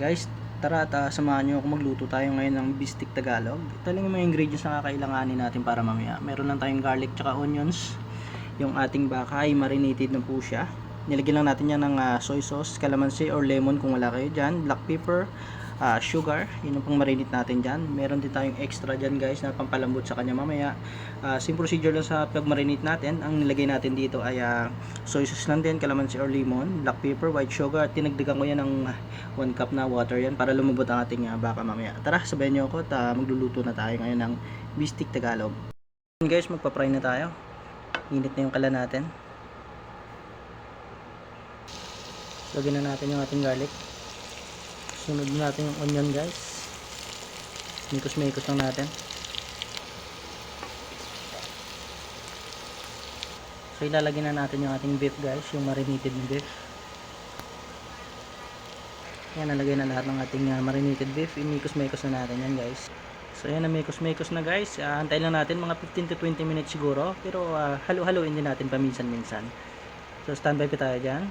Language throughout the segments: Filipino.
Guys, tara at ah, samahan nyo ako magluto tayo ngayon ng bistik Tagalog. Ito lang yung mga ingredients na kakailanganin natin para mamaya. Meron lang tayong garlic tsaka onions. Yung ating baka ay marinated na po siya. Nilagyan lang natin yan ng ah, soy sauce, calamansi or lemon kung wala kayo dyan. Black pepper, ah, sugar, yun ang pang marinate natin dyan. Meron din tayong extra dyan guys na pampalambot sa kanya mamaya. Ah, same procedure lang sa pag-marinate natin. Ang nilagay natin dito ay ah, soy sauce lang din, calamansi or lemon, black pepper, white sugar. At tinagdagan ko yan ng 1 cup na water yan para lumabot ang ating ah, baka mamaya. Tara, sabayan nyo ako at ah, magluluto na tayo ngayon ng bistik Tagalog. Guys, magpa-fry na tayo. Init na yung kala natin. Lagyan na natin yung ating garlic. Sunod natin yung onion guys. Mikos-mikos lang natin. So ilalagay na natin yung ating beef guys, yung marinated na beef. Yan, nalagay na lahat ng ating uh, marinated beef. Imikos-mikos na natin yan guys. So yan, namikos-mikos na guys. Uh, antayin lang natin mga 15 to 20 minutes siguro. Pero uh, halo-haloin din natin paminsan-minsan. So standby pa tayo dyan.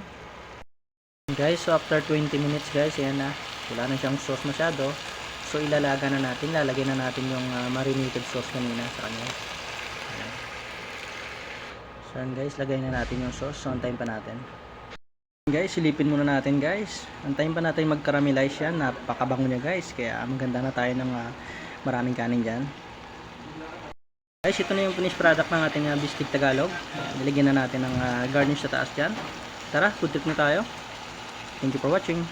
Guys, so after 20 minutes guys, ayan na. Wala na siyang sauce masyado. So ilalaga na natin, lalagyan na natin yung uh, marinated sauce kanina sa kanya. So guys, lagay na natin yung sauce. So antayin pa natin. Guys, silipin muna natin guys. Antayin pa natin mag-caramelize yan. Napakabango niya guys. Kaya maganda na tayo ng uh, maraming kanin dyan. Guys, ito na yung finished product ng ating uh, biscuit Tagalog. Ayan, Nilagyan na natin ng uh, garnish sa taas dyan. Tara, food trip na tayo. Thank you for watching.